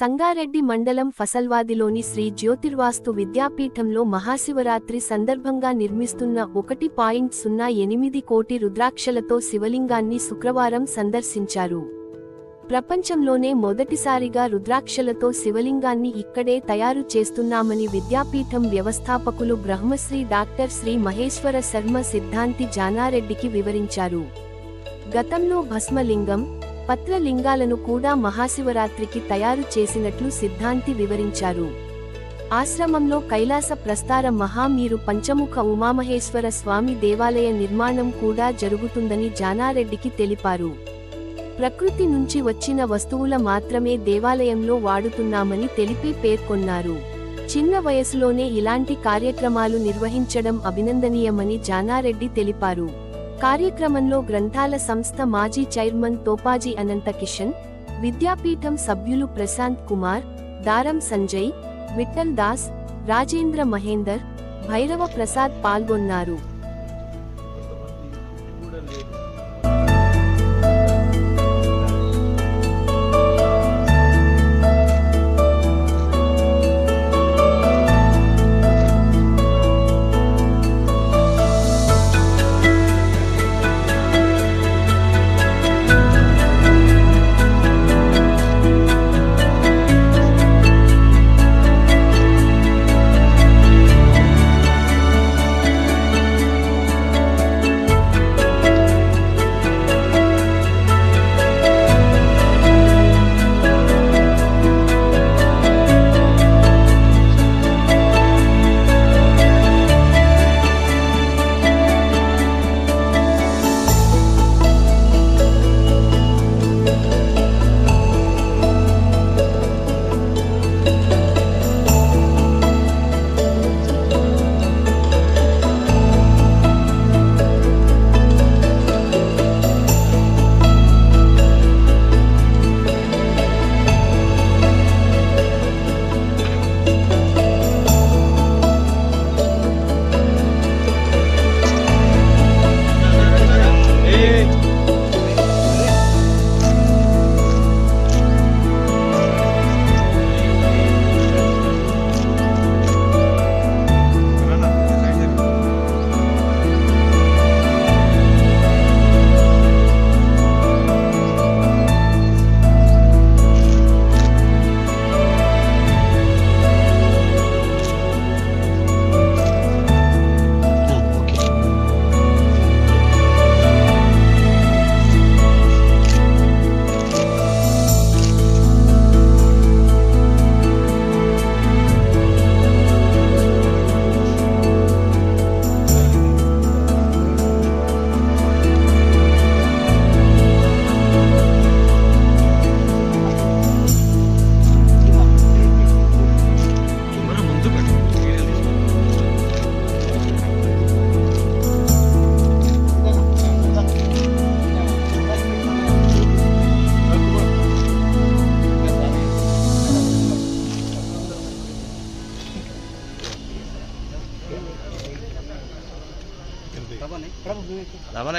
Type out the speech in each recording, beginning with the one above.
సంగారెడ్డి మండలం ఫసల్వాదిలోని శ్రీ జ్యోతిర్వాస్తు విద్యాపీఠంలో మహాశివరాత్రి సందర్భంగా నిర్మిస్తున్న ఒకటి పాయింట్ సున్నా ఎనిమిది కోటి రుద్రాక్షలతో శివలింగాన్ని శుక్రవారం సందర్శించారు. ప్రపంచంలోనే మొదటిసారిగా రుద్రాక్షలతో శివలింగాన్ని ఇక్కడే తయారు చేస్తున్నామని విద్యాపీఠం వ్యవస్థాపకులు బ్రహ్మశ్రీ డాక్టర్ శ్రీ మహేశ్వర శర్మ సిద్ధాంతి జానారెడ్డికి వివరించారు. గతంలో భస్మలింగం పత్రలింగాలను కూడా మహాశివరాత్రికి తయారు చేసినట్లు సిద్ధాంతి వివరించారు. ఆశ్రమంలో కైలాస ప్రస్తార మహామీరు పంచముఖ ఉమామహేశ్వర స్వామి దేవాలయ నిర్మాణం కూడా జరుగుతుందని జానారెడ్డికి తెలిపారు. ప్రకృతి నుంచి వచ్చిన వస్తువుల మాత్రమే దేవాలయంలో వాడుతున్నామని తెలిపి పేర్కొన్నారు. చిన్న వయసులోనే ఇలాంటి కార్యక్రమాలు నిర్వహించడం అభినందనీయమని జానారెడ్డి తెలిపారు. కార్యక్రమంలో గ్రంథాల సంస్థ మాజీ చైర్మన్ తోపాజీ అనంత కిషన్ విద్యాపీఠం సభ్యులు ప్రశాంత్ కుమార్ దారం సంజయ్ విఠల్ దాస్ రాజేంద్ర మహేందర్ భైరవ ప్రసాద్ పాల్గొన్నారు.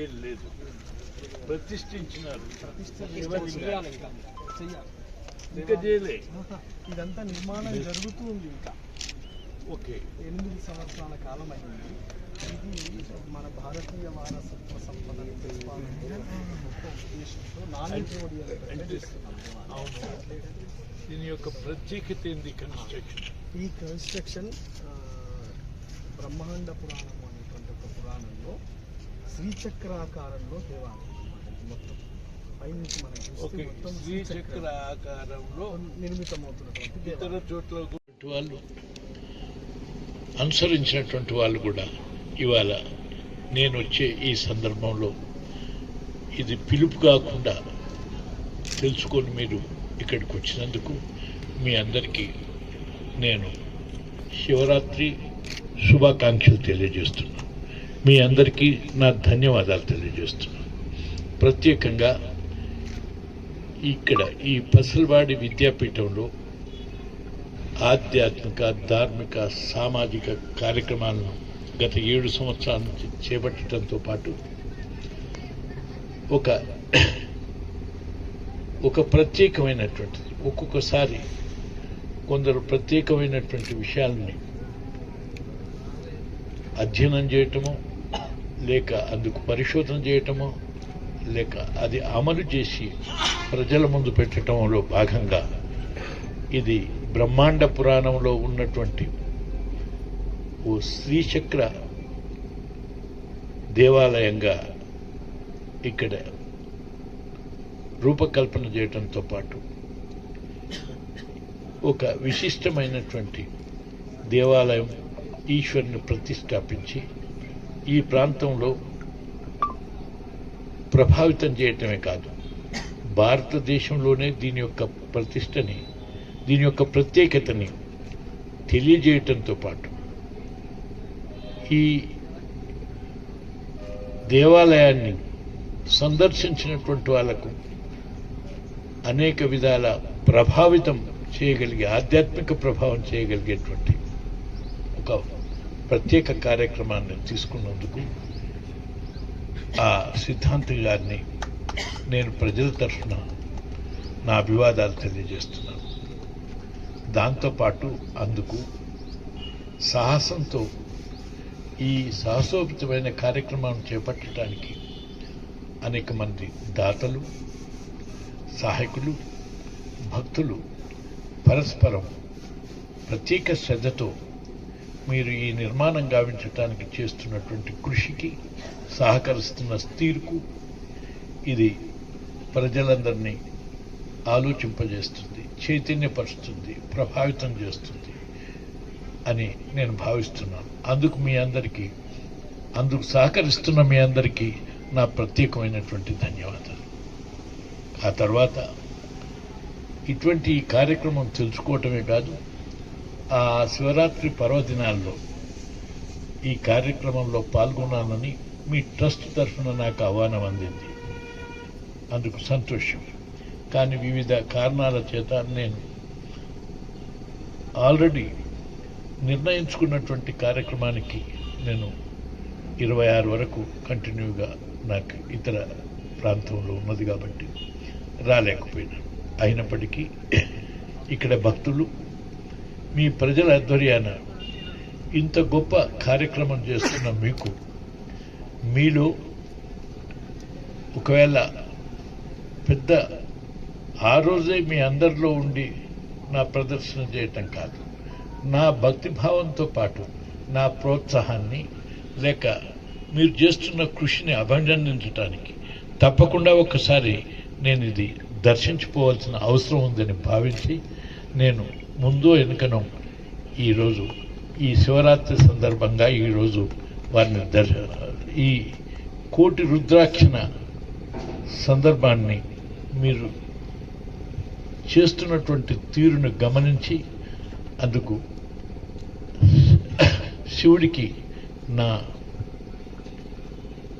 ఏం లేదు ప్రతిష్ఠించినారు ఇంకా చేయలే ఇదంతా నిర్మాణం జరుగుతూ ఉంది ఇంకా. ఓకే. ఎనిమిది సంవత్సరాల కాలం అయింది ఇది మన భారతీయ వారసత్వ సంపదను తెలపాలనే గొప్ప ఉద్దేశంతో నాన్ దీని యొక్క ప్రత్యేకత ఏంది కన్స్ట్రక్షన్ ఈ కన్స్ట్రక్షన్ బ్రహ్మాండ పురాణం అనేటువంటి ఒక పురాణంలో శ్రీచక్రాకారంలో దేవాలయం మొత్తం పైనుంచి మనం చూస్తే ఓకే. మొత్తం శ్రీచక్ర ఆకారంలో నిర్మితమవుతున్నటువంటి ఇతర చోట్ల వాళ్ళు అనుసరించినటువంటి వాళ్ళు కూడా ఇవాళ నేను వచ్చే ఈ సందర్భంలో ఇది పిలుపు కాకుండా తెలుసుకొని మీరు ఇక్కడికి వచ్చినందుకు మీ అందరికీ నేను శివరాత్రి శుభాకాంక్షలు తెలియజేస్తున్నాను. మీ అందరికీ నా ధన్యవాదాలు తెలియజేస్తున్నాను. ప్రత్యేకంగా ఇక్కడ ఈ పసల్వాడి విద్యాపీఠంలో ఆధ్యాత్మిక ధార్మిక సామాజిక కార్యక్రమాలను గత ఏడు సంవత్సరాల నుంచి చేపట్టడంతో పాటు ఒక ఒక ప్రత్యేకమైనటువంటిది ఒక్కొక్కసారి కొందరు ప్రత్యేకమైనటువంటి విషయాలని అధ్యయనం చేయటమో లేక అందుకు పరిశోధన చేయటమో లేక అది అమలు చేసి ప్రజల ముందు పెట్టడంలో భాగంగా ఇది బ్రహ్మాండ పురాణంలో ఉన్నటువంటి ఓ శ్రీచక్ర దేవాలయంగా ఇక్కడ రూపకల్పన చేయడంతో పాటు ఒక విశిష్టమైనటువంటి దేవాలయం ఈశ్వరుని ప్రతిష్టాపించి ఈ ప్రాంతంలో ప్రభావితం చేయటమే కాదు భారతదేశంలోనే దీని యొక్క ప్రతిష్టని దీని యొక్క ప్రత్యేకతని తెలియజేయటంతో పాటు ఈ దేవాలయాన్ని సందర్శించినటువంటి వాళ్ళకు అనేక విధాల ప్రభావితం చేయగలిగే ఆధ్యాత్మిక ప్రభావం చేయగలిగేటువంటి ఒక ప్రత్యేక కార్యక్రమాన్ని తీసుకున్నందుకు ఆ సిద్ధాంతి గారిని నేను ప్రజల తరఫున నా అభివాదాలు తెలియజేస్తున్నాను. దాంతోపాటు అందుకు సాహసంతో ఈ సాహసోపితమైన కార్యక్రమం చేపట్టడానికి అనేక మంది దాతలు సహాయకులు భక్తులు పరస్పరం ప్రత్యేక శ్రద్ధతో మీరు ఈ నిర్మాణం గావించడానికి చేస్తున్నటువంటి కృషికి సహకరిస్తున్న తీరుకు ఇది ప్రజలందరినీ ఆలోచింపజేస్తుంది చైతన్యపరుస్తుంది ప్రభావితం చేస్తుంది అని నేను భావిస్తున్నాను. అందుకు మీ అందరికీ అందుకు సహకరిస్తున్న మీ అందరికీ నా ప్రత్యేకమైనటువంటి ధన్యవాదాలు. ఆ తర్వాత ఇటువంటి ఈ కార్యక్రమం తెలుసుకోవటమే కాదు ఆ శివరాత్రి పర్వదినాల్లో ఈ కార్యక్రమంలో పాల్గొనాలని మీ ట్రస్ట్ తరఫున నాకు ఆహ్వానం అందింది. అందుకు సంతోషం. కానీ వివిధ కారణాల చేత నేను ఆల్రెడీ నిర్ణయించుకున్నటువంటి కార్యక్రమానికి నేను ఇరవై ఆరు వరకు కంటిన్యూగా నాకు ఇతర ప్రాంతంలో ఉన్నది కాబట్టి రాలేకపోయినాను అయినప్పటికీ ఇక్కడ భక్తులు మీ ప్రజల ఆధ్వర్యాన ఇంత గొప్ప కార్యక్రమం చేస్తున్న మీకు మీలో ఒకవేళ పెద్ద ఆ రోజే మీ అందరిలో ఉండి నా ప్రదర్శన చేయటం కాదు. నా భక్తి భావంతో పాటు నా ప్రోత్సాహాన్ని లేక మీరు చేస్తున్న కృషిని అభినందించడానికి తప్పకుండా ఒకసారి నేను ఇది దర్శించుకోవాల్సిన అవసరం ఉందని భావించి నేను ముందు వెనుకను ఈరోజు ఈ శివరాత్రి సందర్భంగా ఈరోజు వారిని దర్శ ఈ కోటి రుద్రాక్షణ సందర్భాన్ని మీరు చేస్తున్నటువంటి తీరును గమనించి అందుకు శివుడికి నా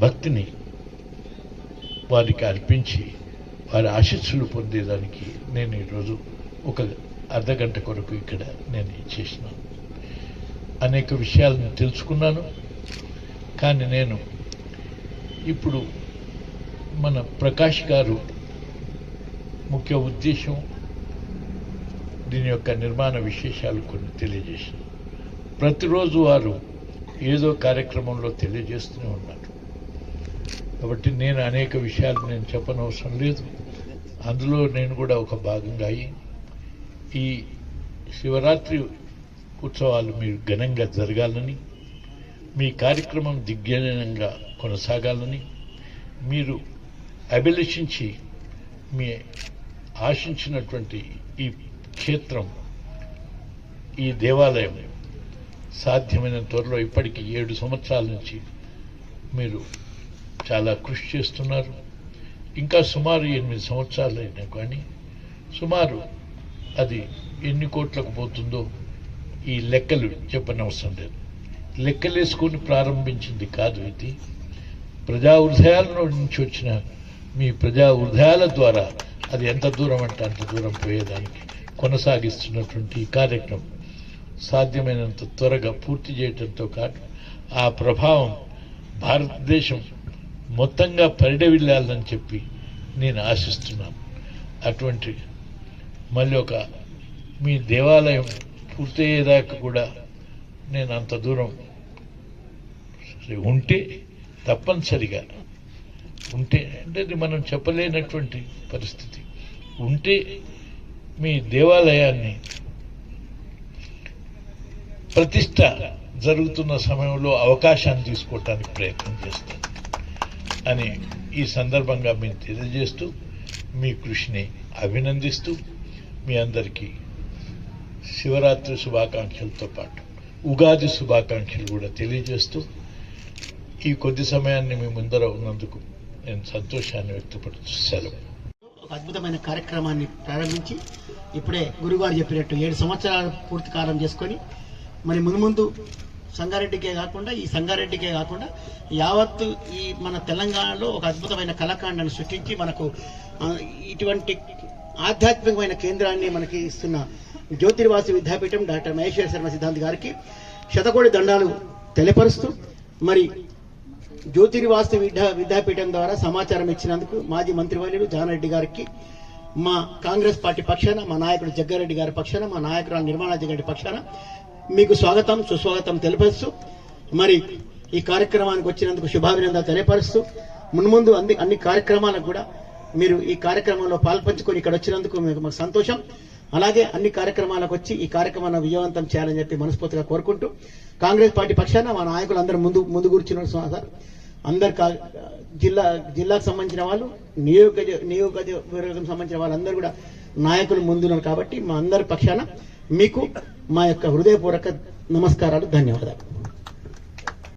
భక్తిని వారికి అర్పించి వారి ఆశీస్సులు పొందేదానికి నేను ఈరోజు ఒక అర్ధగంట కొరకు ఇక్కడ నేను ఇచ్చేసినాను అనేక విషయాలను తెలుసుకున్నాను. కానీ నేను ఇప్పుడు మన ప్రకాష్ గారు ముఖ్య ఉద్దేశం దీని యొక్క నిర్మాణ విశేషాలు కొన్ని తెలియజేశారు. ప్రతిరోజు వారు ఏదో కార్యక్రమంలో తెలియజేస్తూనే ఉన్నారు. కాబట్టి నేను అనేక విషయాలు నేను చెప్పనవసరం లేదు. అందులో నేను కూడా ఒక భాగంగా అయ్యి ఈ శివరాత్రి ఉత్సవాలు మీరు ఘనంగా జరగాలని మీ కార్యక్రమం దిగ్విజయంగా కొనసాగాలని మీరు అభిలషించి మీ ఆశించినటువంటి ఈ క్షేత్రం ఈ దేవాలయం సాధ్యమైన త్వరలో ఇప్పటికి ఏడు సంవత్సరాల నుంచి మీరు చాలా కృషి చేస్తున్నారు. ఇంకా సుమారు ఎనిమిది సంవత్సరాలు అయినా కానీ సుమారు అది ఎన్ని కోట్లకు పోతుందో ఈ లెక్కలు చెప్పనవసరం లేదు. లెక్కలేసుకొని ప్రారంభించింది కాదు ఇది. ప్రజా హృదయాల నుంచి వచ్చిన మీ ప్రజా హృదయాల ద్వారా అది ఎంత దూరం అంటే అంత దూరం పోయేదానికి కొనసాగిస్తున్నటువంటి ఈ కార్యక్రమం సాధ్యమైనంత త్వరగా పూర్తి చేయడంతో కాదు ఆ ప్రభావం భారతదేశం మొత్తంగా పరిడవిల్లాలని చెప్పి నేను ఆశిస్తున్నాను. అటువంటి మళ్ళీ ఒక మీ దేవాలయం పూర్తయ్యేదాకా కూడా నేను అంత దూరం ఉంటే తప్పనిసరిగా. ఉంటే అంటే అది మనం చెప్పలేనటువంటి పరిస్థితి. ఉంటే మీ దేవాలయాన్ని ప్రతిష్ట జరుగుతున్న సమయంలో అవకాశాన్ని తీసుకోవటానికి ప్రయత్నం చేస్తాను అని ఈ సందర్భంగా మేము తెలియజేస్తూ మీ కృషిని అభినందిస్తూ మీ అందరికీ శివరాత్రి శుభాకాంక్షలతో పాటు ఉగాది శుభాకాంక్షలు కూడా తెలియజేస్తూ ఈ కొద్ది సమయాన్ని మీ ముందర ఉన్నందుకు నేను సంతోషాన్ని వ్యక్తపడుతూ సెలవు. ఒక అద్భుతమైన కార్యక్రమాన్ని ప్రారంభించి ఇప్పుడే గురుగారు చెప్పినట్టు ఏడు సంవత్సరాల పూర్తి కాలం చేసుకొని మరి ముందు ముందు సంగారెడ్డికే కాకుండా ఈ సంగారెడ్డికే కాకుండా యావత్తు ఈ మన తెలంగాణలో ఒక అద్భుతమైన కళాకాండను సృష్టించి మనకు ఇటువంటి ఆధ్యాత్మికమైన కేంద్రాన్ని మనకి ఇస్తున్న జ్యోతిర్వాసి విద్యాపీఠం డాక్టర్ మహేశ్వర శర్మ సిద్ధాంత్ గారికి శతకోటి దండాలు తెలియపరుస్తూ మరి జ్యోతిర్వాసి విద్యా విద్యాపీఠం ద్వారా సమాచారం ఇచ్చినందుకు మాజీ మంత్రివర్యులు జానారెడ్డి గారికి మా కాంగ్రెస్ పార్టీ పక్షాన మా నాయకుడు జగ్గారెడ్డి గారి పక్షాన మా నాయకురాలు నిర్మలాజీ గారి పక్షాన మీకు స్వాగతం సుస్వాగతం తెలియపరుస్తూ మరి ఈ కార్యక్రమానికి వచ్చినందుకు శుభాభినందనలు తెలియపరుస్తూ మున్ముందు అన్ని అన్ని కార్యక్రమాలకు కూడా మీరు ఈ కార్యక్రమంలో పాల్పంచుకొని ఇక్కడ వచ్చినందుకు మీకు మాకు సంతోషం. అలాగే అన్ని కార్యక్రమాలకు వచ్చి ఈ కార్యక్రమాన్ని విజయవంతం చేయాలని చెప్పి మనస్ఫూర్తిగా కోరుకుంటూ కాంగ్రెస్ పార్టీ పక్షాన మా నాయకులు అందరూ ముందు ముందు కూర్చున్నారు సార్. అందరు జిల్లా జిల్లాకు సంబంధించిన వాళ్ళు నియోజక నియోజకవర్గం సంబంధించిన వాళ్ళందరూ కూడా నాయకులు ముందున్నారు కాబట్టి మా అందరి పక్షాన మీకు మా యొక్క హృదయపూర్వక నమస్కారాలు ధన్యవాదాలు.